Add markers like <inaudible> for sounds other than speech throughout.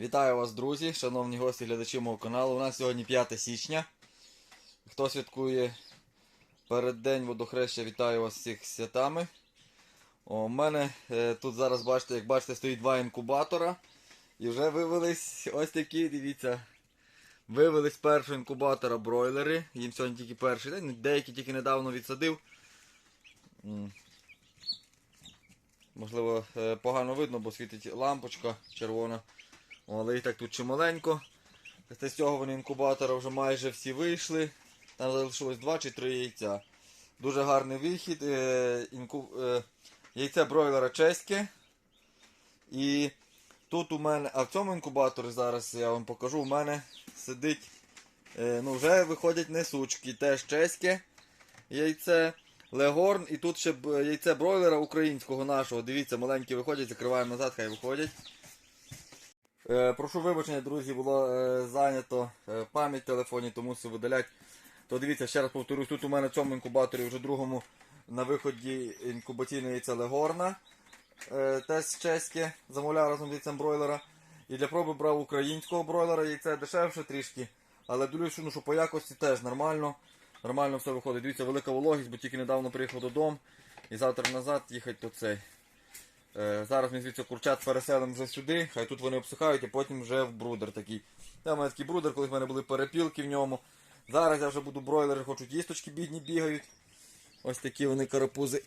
Вітаю вас, друзі, шановні гості глядачі мого каналу. У нас сьогодні 5 січня. Хто святкує переддень водохреща, вітаю вас всіх з святами. У мене е, тут зараз бачите, як бачите, стоїть два інкубатора. І вже вивелись ось такі, дивіться. Вивелись першого інкубатора бройлери. Їм сьогодні тільки перший день, деякі тільки недавно відсадив. Можливо, е, погано видно, бо світить лампочка червона. Але їх так тут чималенько. З цього вони інкубатора вже майже всі вийшли. Там залишилось 2 чи 3 яйця. Дуже гарний вихід. Е, інку... е, яйце бройлера чеське. І тут у мене, а в цьому інкубаторі зараз я вам покажу, у мене сидить, е, ну вже виходять несучки, теж чеське яйце. Легорн і тут ще яйце бройлера українського нашого. Дивіться, маленькі виходять, закриваємо назад, хай виходять. Е, прошу вибачення, друзі, було е, зайнято е, пам'ять в телефоні, тому все видалять. То дивіться, ще раз повторюсь, тут у мене в цьому інкубаторі вже другому на виході інкубаційне яйце Легорна. Теж чеське, замовляв разом з яйцем бройлера. І для проби брав українського бройлера, яйце дешевше трішки. Але дивлюсь, ну, що по якості теж нормально. Нормально все виходить. Дивіться, велика вологість, бо тільки недавно приїхав додому. І завтра назад їхати то цей. Е, зараз ми звідси курчат переселимо вже сюди, хай тут вони обсихають, і потім вже в брудер такий. Там у мене такий брудер, колись в мене були перепілки в ньому. Зараз я вже буду бройлери, хочуть їсточки бідні бігають. Ось такі вони карапузи.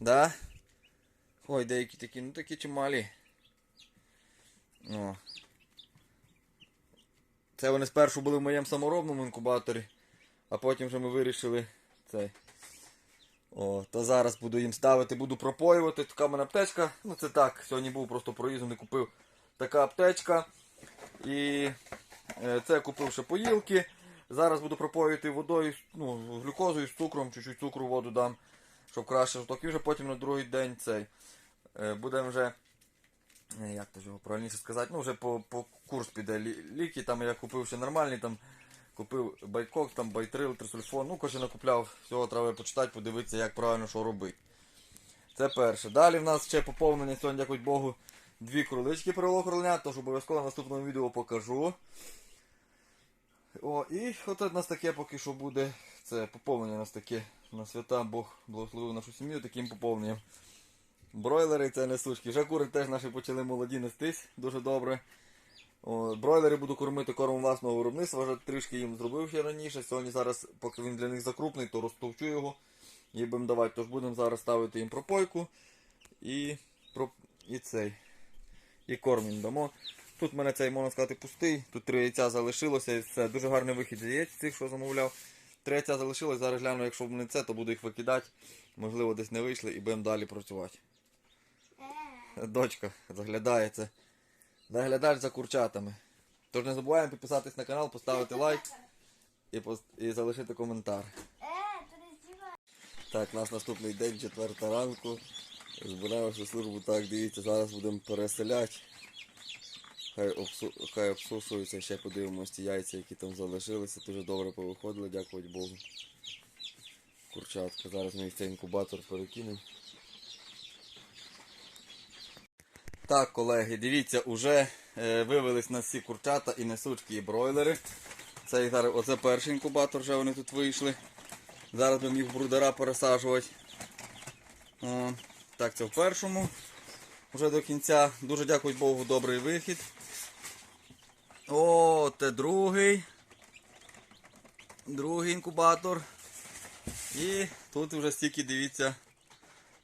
Да? Ой, деякі такі, ну такі чималі. О. Це вони спершу були в моєму саморобному інкубаторі, а потім вже ми вирішили цей. О, то зараз буду їм ставити, буду пропоювати. Така в мене аптечка. Ну це так, сьогодні був просто проїздом, не купив така аптечка. І е, це купив ще поїлки. Зараз буду пропоювати водою, ну, глюкозою, з цукром, чуть-чуть цукру воду дам, щоб краще. І вже потім на другий день цей. Е, будемо вже. е, Як то його правильніше сказати? Ну, вже по, по курс піде ліки. Там я купив ще нормальний, там купив байкок, там байтрил, трисульфон. Ну, каже, накупляв, всього треба почитати, подивитися, як правильно що робити. Це перше. Далі в нас ще поповнення сьогодні, дякую Богу, дві кролички привело кроленя, тож обов'язково в наступному відео покажу. О, і от у нас таке поки що буде. Це поповнення у нас таке на свята Бог благословив нашу сім'ю таким поповненням. Бройлери це несучки. Вже кури теж наші почали молоді нестись дуже добре. Бройлери буду кормити кормом власного виробництва, вже трішки їм зробив ще раніше. Сьогодні зараз, поки він для них закрупний, то розтовчу його і будемо давати. Тож будемо зараз ставити їм пропойку і, про... і цей. І корм їм дамо. Тут в мене цей, можна сказати, пустий. Тут три яйця залишилося і все. Дуже гарний вихід з яєць цих, що замовляв. Три яйця залишилось, зараз гляну, якщо не це, то буду їх викидати. Можливо, десь не вийшли і будемо далі працювати. Дочка заглядається. Заглядач за курчатами. Тож не забуваємо підписатись на канал, поставити лайк і, пос- і залишити коментар. Е. Так, у нас наступний день, четверта ранку. Збираємося службу, так, дивіться, зараз будемо переселяти. Хай, обсу... Хай обсушуються, ще подивимось ті яйця, які там залишилися. Дуже добре повиходили, дякувати Богу. Курчатка. Зараз ми їх цей інкубатор перекинемо. Так, колеги, дивіться, уже е, вивелись на всі курчата і несучки, і бройлери. Це, зараз, оце перший інкубатор, вже вони тут вийшли. Зараз будемо їх в брудера пересаджувати. О, так, це в першому. Вже до кінця. Дуже дякую Богу, добрий вихід. О, це другий. Другий інкубатор. І тут вже стільки дивіться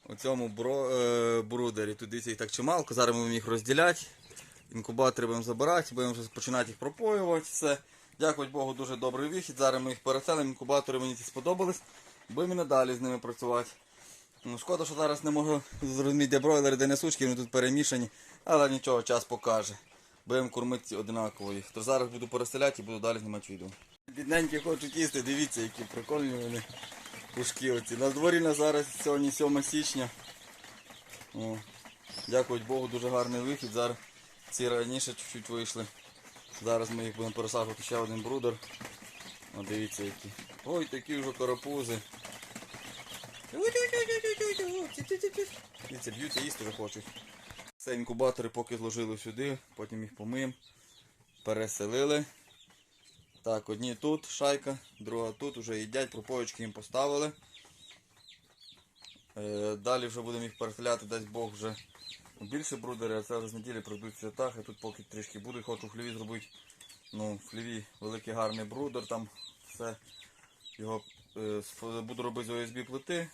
у цьому бро, е, брудері. Тут дивіться їх так чималко. Зараз ми будемо їх розділяти. Інкубатори будемо забирати, будемо вже починати їх пропоювати. Все. Дякую Богу, дуже добрий вихід. Зараз ми їх переселимо, інкубатори мені ці сподобались. Будемо і надалі з ними працювати. Ну, шкода, що зараз не можу зрозуміти, де бройлери, де несучки, вони тут перемішані. Але нічого, час покаже. Будемо кормити одинаково їх. Тож зараз буду переселяти і буду далі знімати відео. Бідненькі хочуть їсти, дивіться, які прикольні вони пушки оці. На дворі на зараз сьогодні 7 січня. О, дякую Богу, дуже гарний вихід. Зараз ці раніше чуть-чуть вийшли. Зараз ми їх будемо пересаджувати ще один брудер. О, дивіться які. Ой, такі вже карапузи. Дивіться, б'ються, їсти вже хочуть. Це інкубатори поки зложили сюди, потім їх помиємо. Переселили. Так, одні тут шайка, друга тут, вже їдять, пропоєчки їм поставили. Е, далі вже будемо їх переселяти, дасть Бог вже більше брудери, а це вже з неділі пройдуть святах, і тут поки трішки буде, хочу в хліві зробити. Ну, в хліві великий гарний брудер, там все. Його е, буду робити з ОСБ плити.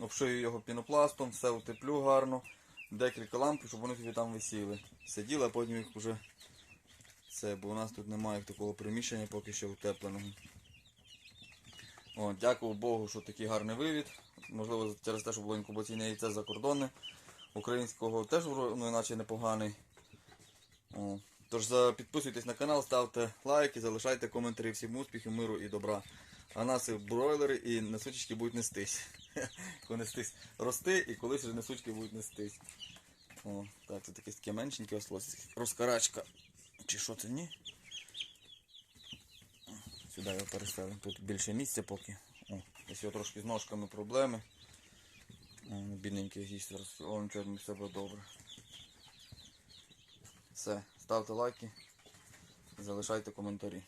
Обшию його пінопластом, все утеплю гарно. Декілька ламп, щоб вони собі там висіли. Сиділи, а потім їх вже це, бо у нас тут немає такого приміщення поки що утепленого. О, дякую Богу, що такий гарний вивід. Можливо, через те, що було інкубаційне яйце закордонне. Українського теж ну, іначе непоганий. О. Тож підписуйтесь на канал, ставте лайки, залишайте коментарі. Всім успіхів, миру і добра. А нас і бройлери і несучечки будуть нестись. <laughs> Нестись рости і колись несучки будуть нестись. О, так, це таке меншеньке ослось. Розкарачка. Чи що це ні? Сюди його переставимо. Тут більше місця поки. О, ось його трошки з ножками проблеми. Бідненький гість. О, нічого, все буде добре. Все, ставте лайки, залишайте коментарі.